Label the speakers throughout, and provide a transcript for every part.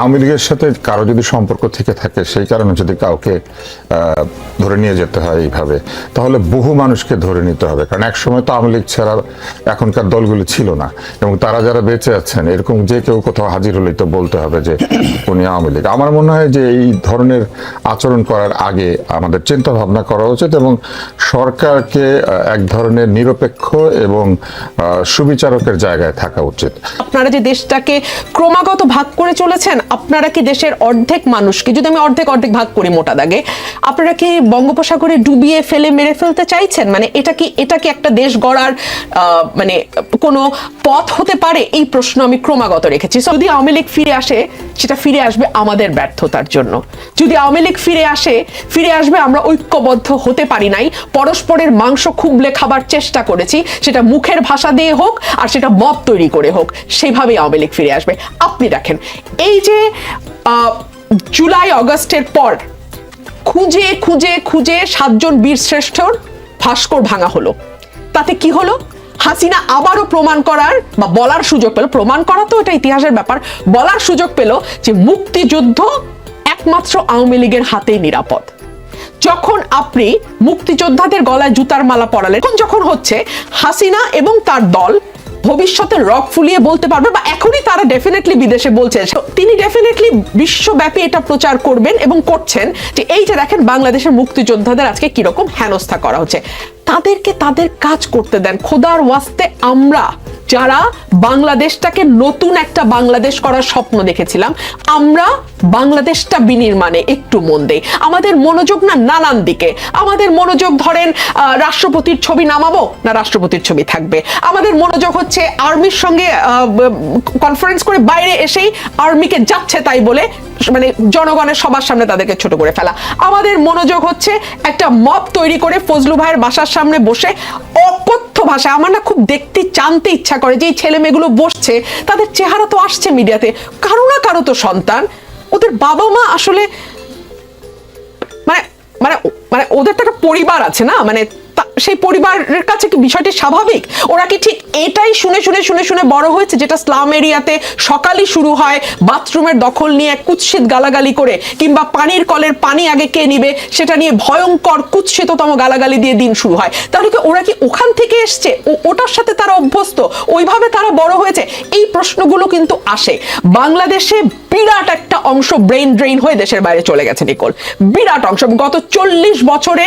Speaker 1: আওয়ামী লীগের সাথে কারও যদি সম্পর্ক থেকে থাকে, সেই কারণে যদি কাউকে ধরে নিয়ে যেতে হয় এইভাবে, তাহলে বহু মানুষকে ধরে নিতে হবে। কারণ এক সময় তো আওয়ামী লীগ ছাড়া এখনকার দলগুলি ছিল না। এবং তারা যারা বেঁচে আছেন, এরকম যে কেউ কোথাও হাজির হলেই তো বলতে হবে যে উনি আওয়ামী লীগ। আমার মনে হয় যে এই ধরনের আচরণ করার আগে আমাদের চিন্তা ভাবনা করা উচিত এবং সরকারকে এক ধরনের নিরপেক্ষ এবং সুবিচারকের জায়গায় থাকা উচিত।
Speaker 2: আপনারা যে দেশটাকে ক্রমাগত ভাগ করে চলেছেন আপনারা কি দেশের অর্ধেক মানুষকে, যদি আমি অর্ধেক অর্ধেক ভাগ করি মোটা দাগে, আপনারা কি বঙ্গোপসাগরে ডুবিয়ে ফেলে মেরে ফেলতে চাইছেন? মানে এটা কি এটা কি একটা দেশ গড়ার মানে কোনো পথ হতে পারে? এই প্রশ্ন আমি ক্রমাগত রেখেছি। যদি আওয়ামী লীগ ফিরে আসে সেটা ফিরে আসবে আমাদের ব্যর্থতার জন্য। যদি আওয়ামী লীগ ফিরে আসে, ফিরে আসবে, আমরা ঐক্যবদ্ধ হতে পারি নাই। পরস্পরের মাংস খুবলে খাবার চেষ্টা করেছি, সেটা মুখের ভাষা দিয়ে হোক, আর সেটা মত তৈরি করে হোক সেইভাবেই আওয়ামী লীগ ফিরে আসবে। আপনি দেখেন, এই যে জুলাই, অগস্টের পর খুঁজে খুঁজে খুঁজে সাতজন বীর শ্রেষ্ঠর ভাস্কর ভাঙা হলো। তাতে কি হলো? হাসিনা আবারও প্রমাণ করার বা বলার সুযোগ পেল। প্রমাণ করা তো এটা ইতিহাসের ব্যাপার। বলার সুযোগ পেল যে মুক্তিযুদ্ধ একমাত্র আওয়ামী লীগের হাতেই নিরাপদ। যখন আপনি মুক্তিযোদ্ধাদের গলায় জুতার মালা পরালেন এখন যখন হচ্ছে হাসিনা এবং তার দল ভবিষ্যতে রক ফুলিয়ে বলতে পারবে বা এখনই তারা ডেফিনেটলি বিদেশে বলছে। তিনি ডেফিনেটলি বিশ্বব্যাপী এটা প্রচার করবেন এবং করছেন যে এই যে দেখেন বাংলাদেশের মুক্তিযোদ্ধাদের আজকে কীরকম হেনস্থা করা হচ্ছে। তাদেরকে তাদের কাজ করতে দেন। খোদার ওয়াস্তে আমরা যারা বাংলাদেশটাকে নতুন একটা বাংলাদেশ করার স্বপ্ন দেখেছিলাম, আমরা বাংলাদেশটা বিনির্মাণে একটু মন দেই। আমাদের মনোযোগ না নানান দিকে। আমাদের মনোযোগ ধরেন রাষ্ট্রপতির ছবি নামাবো না রাষ্ট্রপতির ছবি থাকবে। আমাদের মনোযোগ হচ্ছে আর্মির সঙ্গে কনফারেন্স করে বাইরে এসেই আর্মিকে যাচ্ছে তাই বলে মানে জনগণের সবার সামনে তাদেরকে ছোট করে ফেলা। আমাদের মনোযোগ হচ্ছে একটা মব তৈরি করে ফজলু ভাইয়ের বাসার সামনে বসে অকথ্য ভাষা আমার না খুব দেখতে, জানতে ইচ্ছা করে যে এই ছেলে মেয়েগুলো বসছে, তাদের চেহারা তো আসছে মিডিয়াতে। কারও না কারও তো সন্তান। ওদের বাবা মা আসলে মানে মানে মানে ওদের তো একটা পরিবার আছে না? মানে সেই পরিবারের কাছে কি বিষয়টি স্বাভাবিক? ওরা কি ঠিক এটাই শুনে শুনে শুনে শুনে বড় হয়েছে, যেটা স্লাম এরিয়াতে সকালই শুরু হয়, বাথরুমের দখল নিয়ে কুৎসিত গালাগালি করে, কিংবা পানির কলের পানি আগে কে নিবে, সেটা নিয়ে ভয়ঙ্কর কুৎসিততম গালাগালি দিয়ে দিন শুরু হয়। তাহলে কি ওরা কি ওখান থেকে এসছে? ওটার সাথে তারা অভ্যস্ত? ওইভাবে তারা বড় হয়েছে? এই প্রশ্নগুলো কিন্তু আসে। বাংলাদেশে বিরাট একটা অংশ ব্রেন ড্রেইন হয়ে দেশের বাইরে চলে গেছে, নিকোল। বিরাট অংশ। গত চল্লিশ বছরে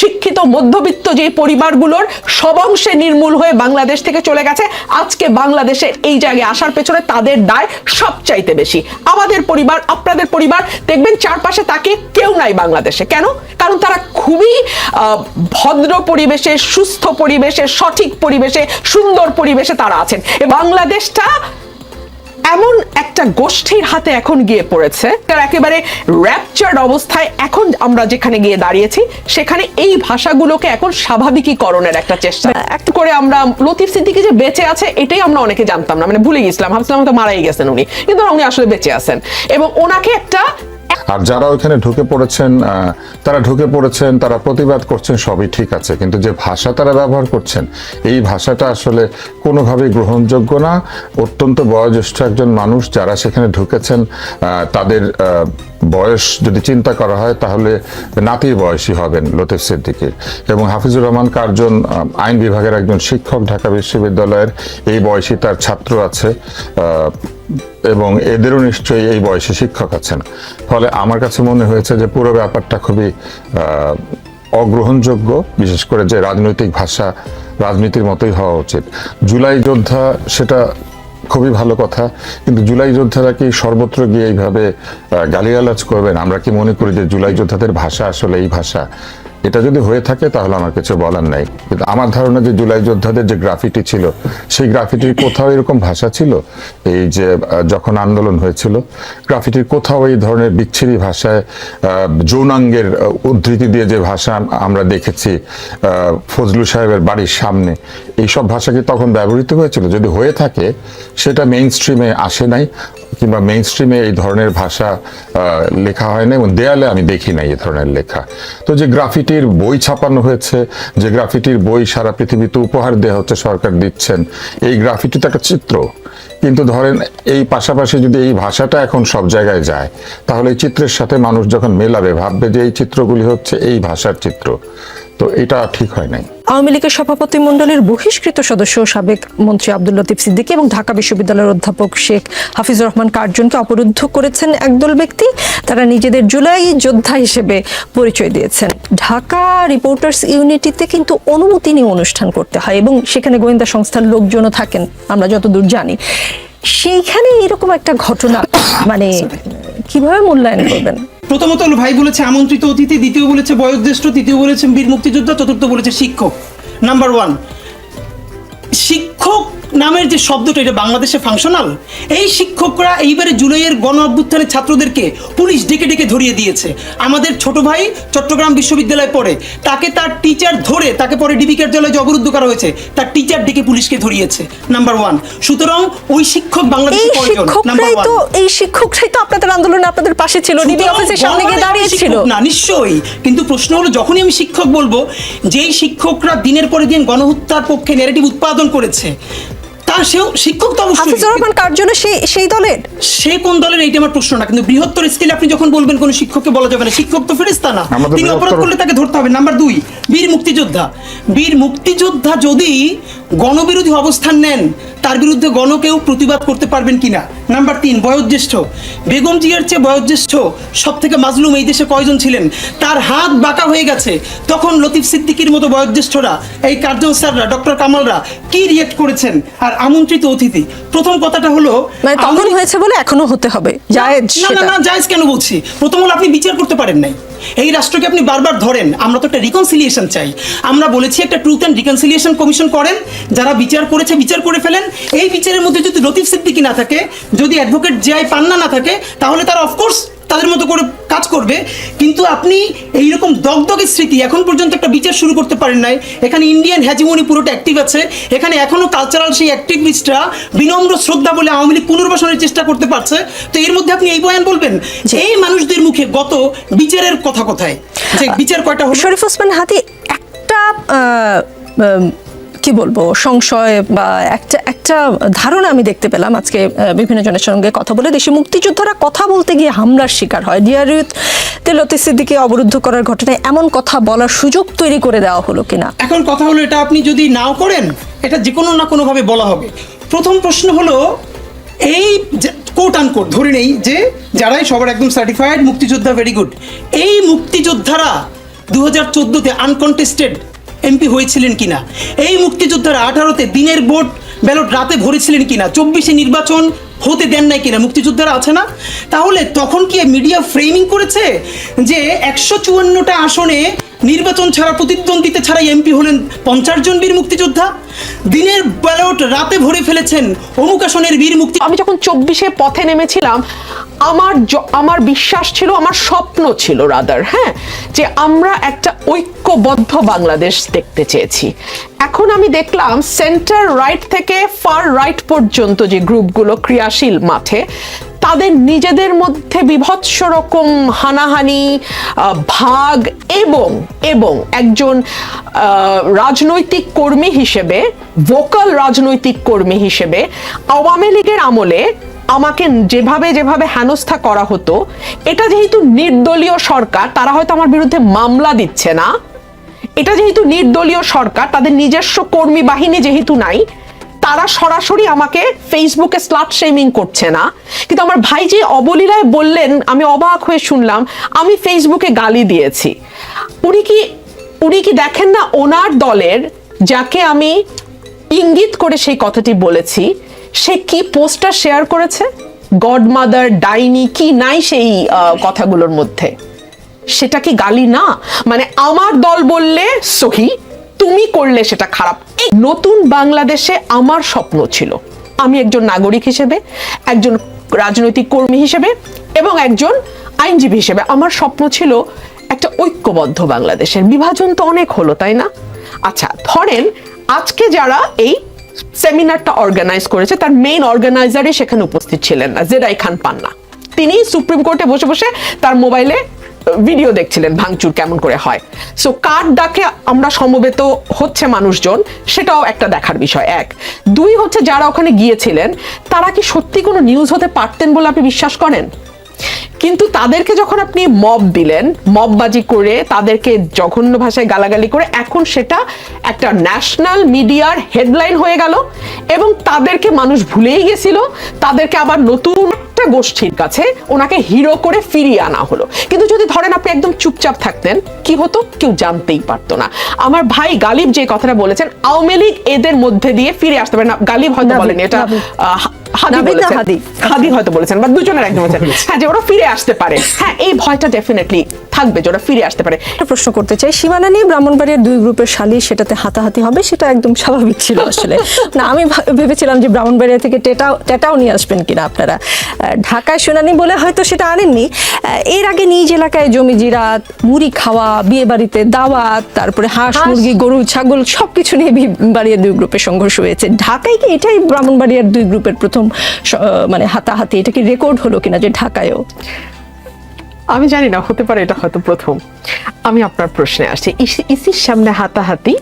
Speaker 2: শিক্ষিত মধ্যবিত্ত যে পরিবারগুলোর সব অংশে নির্মূল হয়ে বাংলাদেশ থেকে চলে গেছে, আজকে বাংলাদেশে এই জায়গায় আসার পেছনে তাদের দায় সবচাইতে বেশি। আমাদের পরিবার, আপনাদের পরিবার, দেখবেন চারপাশে তাকে কেউ নাই বাংলাদেশে। কেন? কারণ তারা খুবই ভদ্র পরিবেশে, সুস্থ পরিবেশে, সঠিক পরিবেশে, সুন্দর পরিবেশে তারা আছেন। এ বাংলাদেশটা এমন একটা গোষ্ঠীর হাতে এখন গিয়ে পড়েছে। তার একেবারে র্যাপচার্ড অবস্থায় এখন আমরা যেখানে গিয়ে দাঁড়িয়েছি সেখানে এই ভাষাগুলোকে এখন স্বাভাবিকীকরণের একটা চেষ্টা। একটু করে আমরা লতিফ সিদ্দিকি যে বেঁচে আছে এটাই আমরা অনেকে জানতাম না। মানে ভুলে গেছিলাম ভাবছিলাম হয়তো মারাই গেছেন উনি। কিন্তু উনি আসলে বেঁচে আছেন। এবং ওনাকে একটা
Speaker 1: আর যারা ওইখানে ঢুকে পড়েছেন আহ, তারা ঢুকে পড়েছেন তারা প্রতিবাদ করছেন সবই ঠিক আছে। কিন্তু যে ভাষা তারা ব্যবহার করছেন এই ভাষাটা আসলে কোনোভাবেই গ্রহণযোগ্য না। অত্যন্ত বয়োজ্যেষ্ঠ একজন মানুষ যারা সেখানে ঢুকেছেন তাদের বয়স যদি চিন্তা করা হয় তাহলে নাতির বয়সী হবেন লতিফ সিদ্দিকির। এবং হাফিজুর রহমান কার্জন আইন বিভাগের একজন শিক্ষক ঢাকা বিশ্ববিদ্যালয়ের, এই বয়সী তার ছাত্র আছে এবং এদেরও নিশ্চয়ই এই বয়সে শিক্ষক আছেন। ফলে আমার কাছে মনে হয়েছে যে পুরো ব্যাপারটা খুবই অগ্রহণযোগ্য, বিশেষ করে যে রাজনৈতিক ভাষা রাজনীতির মতোই হওয়া উচিত। জুলাই যোদ্ধা সেটা খুবই ভালো কথা, কিন্তু জুলাই যোদ্ধারা কি সর্বত্র গিয়ে এইভাবে গালিগালাজ করবেন? আমরা কি মনে করি যে জুলাই যোদ্ধাদের ভাষা আসলে এই ভাষা? এটা যদি হয়ে থাকে তাহলে আমার কিছু বলার নাই। কিন্তু আমার ধারণা যে জুলাই যোদ্ধাদের যে গ্রাফিটি ছিল, সেই গ্রাফিটির কোথাও এরকম ভাষা ছিল? এই যে যখন আন্দোলন হয়েছিল, গ্রাফিটির কোথাও এই ধরনের বিচ্ছিরি ভাষায় যৌনাঙ্গের উদ্ধৃতি দিয়ে যে ভাষা আমরা দেখেছি ফজলু সাহেবের বাড়ির সামনে, এইসব ভাষা কি তখন ব্যবহৃত হয়েছিল? যদি হয়ে থাকে, সেটা মেইন স্ট্রিমে আসে নাই। কিংবা মেইন স্ট্রিমে এই ধরনের ভাষা লেখা হয় না এবং দেয়ালে আমি দেখি নাই এই ধরনের লেখা। তো যে গ্রাফিটির বই ছাপানো হয়েছে, যে গ্রাফিটির বই সারা পৃথিবীতে উপহার দেওয়া হচ্ছে, সরকার দিচ্ছেন, এই গ্রাফিটি তো একটা চিত্র। কিন্তু ধরেন এই পাশাপাশি যদি এই ভাষাটা এখন সব জায়গায় যায়, তাহলে এই চিত্রের সাথে মানুষ যখন মেলাবে, ভাববে যে এই চিত্রগুলি হচ্ছে এই ভাষার চিত্র। তো এটা ঠিক হয় নাই।
Speaker 3: আওয়ামী লীগের সভাপতি মণ্ডলীর বহিষ্কৃত সদস্য সাবেক মন্ত্রী আব্দুল লতিফ সিদ্দিকী এবং ঢাকা বিশ্ববিদ্যালয়ের অধ্যাপক শেখ হাফিজুর রহমান কার্জনকে অবরুদ্ধ করেছেন একদল ব্যক্তি। তারা নিজেদের জুলাই যোদ্ধা হিসেবে পরিচয় দিয়েছেন। ঢাকা রিপোর্টার্স ইউনিটিতে কিন্তু অনুমতি নিয়ে অনুষ্ঠান করতে হয় এবং সেখানে গোয়েন্দা সংস্থার লোকজনও থাকেন। আমরা যতদূর জানি। সেইখানে এরকম একটা ঘটনা মানে কীভাবে মূল্যায়ন করবেন?
Speaker 4: প্রথমত ভাই বলেছে আমন্ত্রিত অতিথি, দ্বিতীয় বলেছে বয়োজ্যেষ্ঠ, তৃতীয় বলেছে বীর মুক্তিযোদ্ধা, চতুর্থ বলেছে শিক্ষক। নাম্বার ওয়ান শিক্ষক নামের যে শব্দটা এটা বাংলাদেশে ফাংশনাল এই শিক্ষকরা এইবারে জুলাইয়ের গণ অভ্যুত্থানের ছাত্রদেরকে পুলিশ ডেকে ডেকে ধরিয়ে দিয়েছে। আমাদের ছোট ভাই চট্টগ্রাম বিশ্ববিদ্যালয়ে পড়ে তাকে তার টিচার ধরে তাকে পরে ডিবি কার্যালয়ে অবরুদ্ধ করা হয়েছে তার টিচার ডেকে পুলিশকে ধরিয়েছে। নাম্বার ওয়ান সুতরাং ওই শিক্ষক বাংলাদেশে কয়জন নাম্বার ওয়ান
Speaker 3: এই শিক্ষকরাই তো আপনাদের আন্দোলনে আপনাদের পাশে ছিল ডিবি
Speaker 4: সুতরাং
Speaker 3: অফিসের সামনে গিয়ে
Speaker 4: বড়
Speaker 3: দাঁড়িয়েছিল
Speaker 4: না নিশ্চয়ই। কিন্তু প্রশ্ন হলো যখনই আমি শিক্ষক বলব যেই শিক্ষকরা দিনের পরে দিন গণহত্যার পক্ষে ন্যারেটিভ উৎপাদন করেছে তা সেও শিক্ষক তো অবশ্যই।
Speaker 3: হাফিজুর রহমান কার্জনে সেই সেই দলের?
Speaker 4: সে কোন দলের এইটা আমার প্রশ্ন না কিন্তু বৃহত্তর স্কেলে আপনি যখন বলবেন কোন শিক্ষককে বলা যাবে না শিক্ষক তো ফেরেস্তা না। তিনি অপরাধ করলে তাকে ধরতে হবে। নাম্বার দুই বীর মুক্তিযোদ্ধা। বীর মুক্তিযোদ্ধা যদি গণবিরোধী অবস্থান নেন তার বিরুদ্ধে গণকেও প্রতিবাদ করতে পারবেন কিনা? নাম্বার তিন বয়োজ্যেষ্ঠ। বেগম জিয়ার চেয়ে বয়োজ্যেষ্ঠ সব থেকে মাজলুম এই দেশে কয়জন ছিলেন? তার হাত বাঁকা হয়ে গেছে। তখন লতিফ সিদ্দিকির মতো বয়োজ্যেষ্ঠরা এই কার্জন স্যাররা ডক্টর কামালরা কি রিয়েক্ট করেছেন? আর আমন্ত্রিত অতিথি প্রথম কথাটা হলো
Speaker 3: মানে তখন হয়েছে বলে এখনও হতে হবে। জায়েজ
Speaker 4: না না না জায়েজ কেন বলছি? প্রথম হলো আপনি বিচার করতে পারেন নাই। এই রাষ্ট্রকে আপনি বারবার ধরেন, আমরা তো একটা রিকনসিলিয়েশন চাই। আমরা বলেছি একটা ট্রুথ অ্যান্ড রিকনসিলিয়েশন কমিশন করেন, যারা বিচার করেছে বিচার করে ফেলেন। এই বিচারের মধ্যে যদি লতিফ সিদ্দিকি না থাকে, যদি অ্যাডভোকেট জিআই পান্না না থাকে, তাহলে তারা অফকোর্স তাদের মতো করে কাজ করবে কিন্তু আপনি এইরকম দগদগের স্মৃতি এখন পর্যন্ত একটা বিচার শুরু করতে পারেন নাই। এখানে ইন্ডিয়ান হ্যাজিমনি পুরোটা অ্যাক্টিভ আছে। এখানে এখনও কালচারাল সেই অ্যাক্টিভিস্টরা বিনম্র শ্রদ্ধা বলে আওয়ামী লীগ পুনর্বাসনের চেষ্টা করতে পারছে। তো এর মধ্যে আপনি এই বয়ান বলবেন? যে এই মানুষদের মুখে গত বিচারের কথা কোথায়? যে বিচার কয়টা হলো?
Speaker 3: শরীফ ওসমান হাতি একটা কি বলব, সংশয় বা একটা একটা ধারণা আমি দেখতে পেলাম আজকে বিভিন্ন জনের সঙ্গে কথা বলে। দেশে মুক্তিযোদ্ধারা কথা বলতে গিয়ে হামলার শিকার হয়। ডিয়ারিউত লতিফ সিদ্দিকে অবরুদ্ধ করার ঘটনায় এমন কথা বলার সুযোগ তৈরি করে দেওয়া হলো কিনা?
Speaker 4: এখন কথা হলো, এটা আপনি যদি নাও করেন, এটা যে কোনো না কোনোভাবে বলা হবে। প্রথম প্রশ্ন হলো, এই কোট কোট ধরে নেই যে, যারাই সবার একদম সার্টিফাইড মুক্তিযোদ্ধা ভেরি গুড এই মুক্তিযোদ্ধারা দু হাজার চোদ্দোতে আনকন্টেস্টেড এমপি হয়েছিলেন কিনা? এই মুক্তিযোদ্ধারা আঠারোতে দিনের ভোট ব্যালট রাতে ভরেছিলেন কিনা? চব্বিশে নির্বাচন হতে দেন নাই কিনা? মুক্তিযোদ্ধারা আছে না? তাহলে তখন কি মিডিয়া ফ্রেমিং করেছে যে একশো চুয়ান্নটা আসনে নির্বাচন ছাড়া প্রতিদ্বন্দ্বিতা ছাড়াই এমপি হলেন পঞ্চাশ জন বীর মুক্তিযোদ্ধা। দিনের ব্যালট রাতে ভরে ফেলেছেন অমুক আসনের বীর মুক্তি
Speaker 2: আমি যখন চব্বিশে পথে নেমেছিলাম, আমার আমার বিশ্বাস ছিল, আমার স্বপ্ন ছিল রাদার হ্যাঁ যে আমরা একটা ঐক্যবদ্ধ বাংলাদেশ দেখতে চেয়েছি। এখন আমি দেখলাম সেন্টার রাইট থেকে ফার রাইট পর্যন্ত যে গ্রুপগুলো ক্রিয়াশীল মাঠে তাদের নিজেদের মধ্যে বিভৎস রকম হানাহানি ভাগ এবং এবং একজন রাজনৈতিক কর্মী হিসেবে ভোকাল রাজনৈতিক কর্মী হিসেবে আওয়ামী লীগের আমলে আমাকে যেভাবে যেভাবে হেনস্থা করা হতো, এটা যেহেতু নির্দলীয় সরকার, তারা হয়তো আমার বিরুদ্ধে মামলা দিচ্ছে না। এটা যেহেতু নির্দলীয় সরকার, তাদের নিজস্ব কর্মী বাহিনী যেহেতু নাই তারা সরাসরি আমাকে ফেসবুকে স্লাট শেমিং করছে না। কিন্তু আমার ভাই যে অবলীলায় বললেন, আমি অবাক হয়ে শুনলাম, আমি ফেসবুকে গালি দিয়েছি। উনি কি উনি কি দেখেন না ওনার দলের যাকে আমি ইঙ্গিত করে সেই কথাটি বলেছি, সে কি পোস্টার শেয়ার করেছে? গডমাদার ডাইনি, কি নাই সেই কথাগুলোর মধ্যে? সেটা কি গালি না? মানে আমার দল বললে সহি তুমি করলে সেটা খারাপ। নতুন বাংলাদেশে আমার স্বপ্ন ছিল। আমি একজন নাগরিক হিসেবে, একজন রাজনৈতিক কর্মী হিসেবে এবং একজন আইনজীবী হিসেবে আমার স্বপ্ন ছিল একটা ঐক্যবদ্ধ বাংলাদেশের। বিভাজন তো অনেক হলো, তাই না? আচ্ছা ধরেন আজকে যারা এই সেমিনারটা অর্গানাইজ করেছে, তার মেইন অর্গানাইজারই সেখানে উপস্থিত ছিলেন না জেরাই খান পান্না। তিনি সুপ্রিম কোর্টে বসে বসে তার মোবাইলে ভিডিও দেখছিলেন ভাঙচুর কেমন করে হয়। সো কার ডাকে আমরা সমবেত হচ্ছে মানুষজন, সেটাও একটা দেখার বিষয়, এক। দুই হচ্ছে যারা ওখানে গিয়েছিলেন, তারা কি সত্যি কোনো নিউজ হতে পারতেন বলে আপনি বিশ্বাস করেন? কিন্তু তাদেরকে যখন আপনি মব দিলেন মববাজি করে তাদেরকে জঘন্য ভাষায় গালাগালি করে এখন সেটা একটা ন্যাশনাল মিডিয়ার হেডলাইন হয়ে গেল এবং তাদেরকে মানুষ ভুলেই গেছিল। তাদেরকে আবার নতুন একটা গোষ্ঠীর কাছে ওনাকে হিরো করে ফিরিয়ে আনা হলো। কিন্তু যদি ধরেন আপনি একদম চুপচাপ থাকতেন কি হতো? কেউ জানতেই পারতো না। আমার ভাই গালিব যে কথাটা বলেছেন আওয়ামী লীগ এদের মধ্যে দিয়ে ফিরে আসতে পারে না। গালিব হয়তো বলেন এটা হাদি বলেছেন।
Speaker 3: হাদি?
Speaker 2: হয়তো বলেছেন বা দুজনের বলেছেন হ্যাঁ যে ওরা ফিরে আসতে পারে। হ্যাঁ এই ভয়টা ডেফিনেটলি থাকবে যে ওরা ফিরে আসতে পারে।
Speaker 3: একটা প্রশ্ন করতে চাই সীমানা নিয়ে ব্রাহ্মণবাড়িয়ার দুই গ্রুপের শালি সেটাতে হাতাহাতি হবে? সেটা একদম স্বাভাবিক ছিল আসলে। না আমি ভেবেছিলাম যে ব্রাহ্মণবাড়িয়া থেকে টেটাও টেটাও নিয়ে আসবেন কিনা আপনারা। ঢাকায় শুনানি বলে হয়তো সেটা আনেননি। এর আগে নিজ এলাকায় জমি জিরাত মুড়ি খাওয়া বিয়ে বাড়িতে দাওয়াত তারপরে হাঁস। মুরগি গরু ছাগল সবকিছু নিয়ে বাড়িয়ার দুই গ্রুপের সংঘর্ষ হয়েছে। ঢাকায় কি এটাই ব্রাহ্মণবাড়িয়ার দুই গ্রুপের প্রথম মানে হাতাহাতি? এটা কি রেকর্ড হলো কিনা যে ঢাকায়ও?
Speaker 2: আমি জানি না, হতে পারে এটা হয়তো প্রথম। আমি আপনার প্রশ্নে আসছি। ইসির সামনে হাতাহাতি,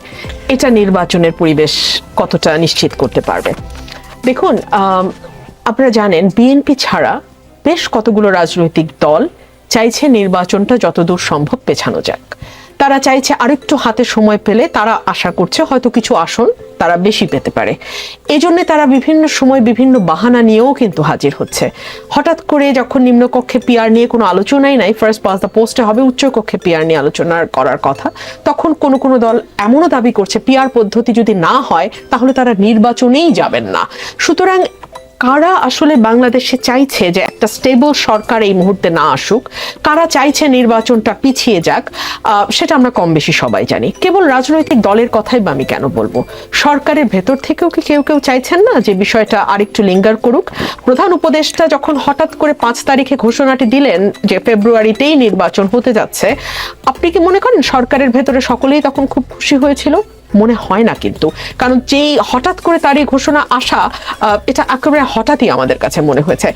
Speaker 2: এটা নির্বাচনের পরিবেশ কতটা নিশ্চিত করতে পারবে? দেখুন আপনারা জানেন, বিএনপি ছাড়া বেশ কতগুলো রাজনৈতিক দল চাইছে নির্বাচনটা যতদূর সম্ভব পেছানো যাক। তারা চাইছে আরেকটু হাতে সময় পেলে তারা আশা করছে হয়তো কিছু আসন তারা বেশি পেতে পারে। এই জন্য তারা বিভিন্ন সময় বিভিন্ন বাহানা নিয়েও কিন্তু হাজির হচ্ছে। হঠাৎ করে যখন নিম্নকক্ষে পিয়ার নিয়ে কোনো আলোচনাই নাই ফার্স্ট পাস দ্য পোস্টে হবে, উচ্চকক্ষে পিয়ার নিয়ে আলোচনা করার কথা, তখন কোনো কোনো দল এমনও দাবি করছে পিয়ার পদ্ধতি যদি না হয়, তাহলে তারা নির্বাচনেই যাবেন না। সুতরাং কারা আসলে বাংলাদেশে চাইছে যে একটা স্টেবল সরকার এই মুহূর্তে না আসুক? কারা চাইছে নির্বাচনটা পিছিয়ে যাক? সেটা আমরা কম বেশি সবাই জানি। কেবল রাজনৈতিক দলের কথাই বা আমি কেন বলব? সরকারের ভেতর থেকেও কি কেউ কেউ চাইছেন না যে বিষয়টা আরেকটু লিঙ্গার করুক? প্রধান উপদেষ্টা যখন হঠাৎ করে পাঁচ তারিখে ঘোষণাটি দিলেন যে ফেব্রুয়ারিতেই নির্বাচন হতে যাচ্ছে, আপনি কি মনে করেন সরকারের ভেতরে সকলেই তখন খুব খুশি হয়েছিল? মনে হয় না কিন্তু। কারণ যেই হঠাৎ করে তার এই ঘোষণা আসা এটা একেবারে হঠাৎই আমাদের কাছে মনে হয়েছে।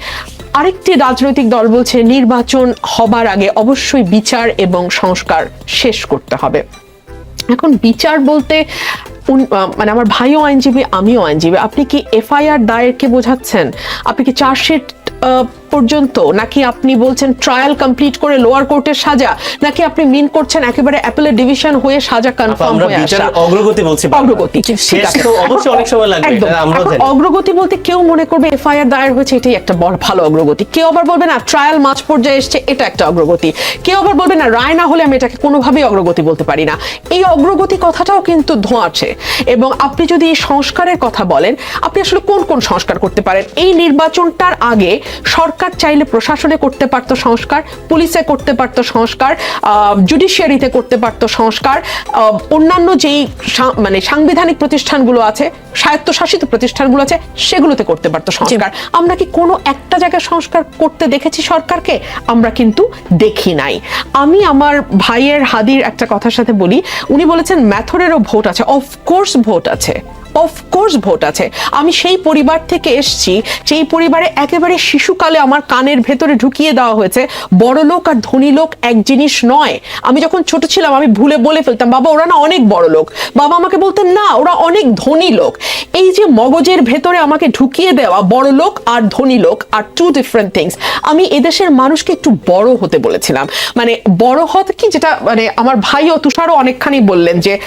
Speaker 2: আরেকটি রাজনৈতিক দল বলছে নির্বাচন হবার আগে অবশ্যই বিচার এবং সংস্কার শেষ করতে হবে। এখন বিচার বলতে মানে আমার ভাইও আইনজীবী, আমিও আইনজীবী। আপনি কি এফআইআর দায়েরকে বোঝাচ্ছেন? আপনি কি চার্জশিট পর্যন্ত? নাকি আপনি বলছেন ট্রায়াল কমপ্লিট করে লোয়ার কোর্টের সাজা? নাকি আপনি মিন করছেন একেবারে অ্যাপেলের ডিভিশন হয়ে সাজা কনফার্ম হয়ে আসা?
Speaker 5: অগ্রগতি বলছি
Speaker 2: অগ্রগতি
Speaker 5: অবশ্যই অনেক সময় লাগবে।
Speaker 2: অগ্রগতি বলতে কেউ মনে করবে এফআইআর দায়ের হয়েছে এটাই একটা বড় ভালো অগ্রগতি। কেউ আবার বলবে না ট্রায়াল মাঝ পর্যায়ে এসছে এটা একটা অগ্রগতি। কেউ আবার বলবে না রায় না হলে আমি এটাকে কোনোভাবেই অগ্রগতি বলতে পারি না। এই অগ্রগতি কথাটাও কিন্তু ধোঁয়াছে। এবং আপনি যদি এই সংস্কারের কথা বলেন আপনি আসলে কোন কোন সংস্কার করতে পারেন? এই নির্বাচনটার আগে সরকার চাইলে প্রশাসনে করতে পারতো সংস্কার পুলিশে করতে পারতো সংস্কার জুডিশিয়ারিতে করতে পারতো সংস্কার অন্যান্য যেই মানে সাংবিধানিক প্রতিষ্ঠানগুলো আছে স্বায়ত্তশাসিত প্রতিষ্ঠানগুলো আছে সেগুলোতে করতে পারতো সংস্কার। আমরা কি কোনো একটা জায়গায় সংস্কার করতে দেখেছি সরকারকে? আমরা কিন্তু দেখি নাই। আমি আমার ভাইয়ের হাদির একটা কথার সাথে বলি উনি বলেছেন ম্যাথরেরও ভোট আছে। অফকোর্স ভোট আছে। অফকোর্স ভোট আছে। আমি সেই পরিবার থেকে এসছি সেই পরিবারে একেবারে শিশুকালে আমার কানের ভেতরে ঢুকিয়ে দেওয়া হয়েছে। বড় লোক আর ধনী লোক এক জিনিস নয়। আমি যখন ছোট ছিলাম, আমি ভুলে বলে ফেলতাম, বাবা, ওরা না অনেক বড় লোক। বাবা আমাকে বলতেন, না, ওরা অনেক ধনী লোক। এই যে মগজের ভেতরে আমাকে ঢুকিয়ে দেওয়া বড় লোক আর ধনী লোক আর টু ডিফারেন্ট থিংস আমি এদেশের মানুষকে একটু বড় হতে বলেছিলাম। মানে বড় হতে কি যেটা মানে আমার ভাইও তুষারও অনেকখানি বললেন যে,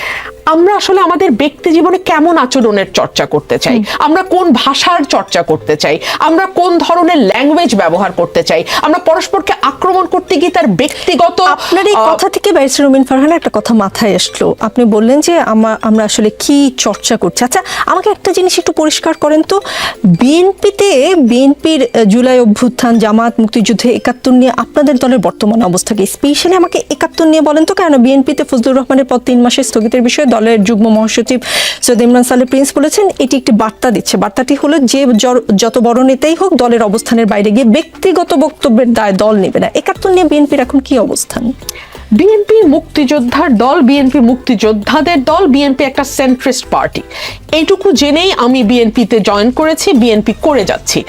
Speaker 2: আমরা আসলে আমাদের ব্যক্তি জীবনে কেমন আচরণের চর্চা করতে চাই। আমরা কোন ভাষার চর্চা করতে চাই? আমরা কোন ধরনের ল্যাঙ্গুয়েজ ব্যবহার করতে চাই? আমরা পরস্পরকে আক্রমণ করতে গিয়ে তার ব্যক্তিগত
Speaker 3: আপনার এই কথা থেকে ব্যারিস্টার রুমিন ফারহানা একটা কথা মাথায় আসলো। আপনি বললেন যে আমা- আমরা আসলে কি চর্চা করছি। আচ্ছা আমাকে একটা জিনিস একটু পরিষ্কার করেন তো। বিএনপিতে বিএনপির জুলাই অভ্যুত্থান জামাত মুক্তিযুদ্ধে একাত্তর নিয়ে আপনাদের দলের বর্তমান অবস্থাকে স্পেশালি আমাকে একাত্তর নিয়ে বলেন তো কেন বিএনপিতে ফজলুর রহমানের পর তিন মাসের স্থগিতের বিষয়ে দলের যুগ্ম মহাসচিব সৈয়দ ইমরান সালে প্রিন্স বলেছেন, এটি একটি বার্তা দিচ্ছে। বার্তাটি হলো যে যত বড় নেতাই হোক, দলের অবস্থানের বাইরে গিয়ে ব্যক্তিগত বক্তব্যের দায় দল নেবে না। একাত্তর নিয়ে বিএনপির এখন কি অবস্থান?
Speaker 2: বিএনপি মুক্তিযোদ্ধার দল, বিএনপি মুক্তিযোদ্ধাদের দল, বিএনপি একটা সেন্ট্রিস্ট পার্টি এইটুকু জেনেই আমি বিএনপিতে জয়েন করেছি, বিএনপি করে যাচ্ছি।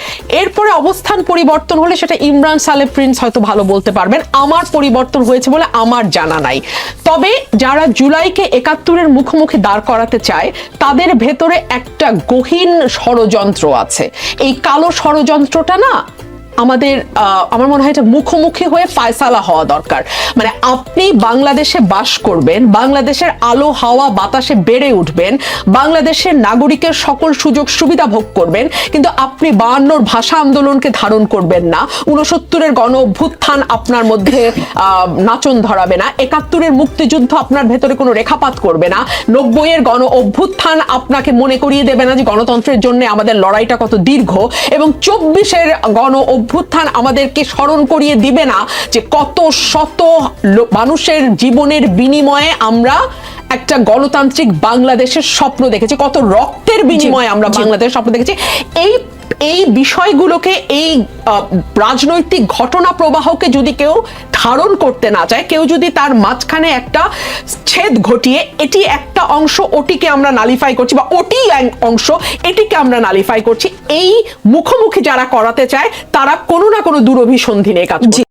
Speaker 2: এরপরে অবস্থান পরিবর্তন হলে সেটা ইমরান সালে প্রিন্স হয়তো ভালো বলতে পারবেন। আমার পরিবর্তন হয়েছে বলে আমার জানা নাই। তবে যারা জুলাইকে একাত্তরের মুখোমুখি দাঁড় করাতে চায়, তাদের ভেতরে একটা গহীন ষড়যন্ত্র আছে। এই কালো ষড়যন্ত্রটা না আমাদের আমার মনে হয় এটা মুখোমুখি হয়ে ফায়সালা হওয়া দরকার। মানে আপনি বাংলাদেশে বাস করবেন, বাংলাদেশের আলো, হাওয়া, বাতাসে বেড়ে উঠবেন, বাংলাদেশের নাগরিকের সকল সুযোগ সুবিধা ভোগ করবেন, কিন্তু আপনি বায়ান্নর ভাষা আন্দোলনকে ধারণ করবেন না। উনসত্তরের গণ অভ্যুত্থান আপনার মধ্যে নাচন ধরাবে না। একাত্তরের মুক্তিযুদ্ধ আপনার ভেতরে কোনো রেখাপাত করবে না। নব্বইয়ের গণ অভ্যুত্থান আপনাকে মনে করিয়ে দেবে না যে গণতন্ত্রের জন্য আমাদের লড়াইটা কত দীর্ঘ। এবং চব্বিশের গণ অভ্যুত্থান আমাদেরকে স্মরণ করিয়ে দিবে না যে কত শত মানুষের জীবনের বিনিময়ে আমরা একটা গণতান্ত্রিক বাংলাদেশের স্বপ্ন দেখেছি কত রক্তের বিনিময়ে আমরা বাংলাদেশের স্বপ্ন দেখেছি। এই এই বিষয়গুলোকে এই রাজনৈতিক ঘটনা প্রবাহকে যদি কেউ ধারণ করতে না চায় কেউ যদি তার মাঝখানে একটা ছেদ ঘটিয়ে এটি একটা অংশ ওটিকে আমরা নালিফাই করছি বা ওটি এক অংশ এটিকে আমরা নালিফাই করছি এই মুখোমুখি যারা করাতে চায় তারা কোনো না কোনো দুরভিসন্ধি নিয়ে কাজ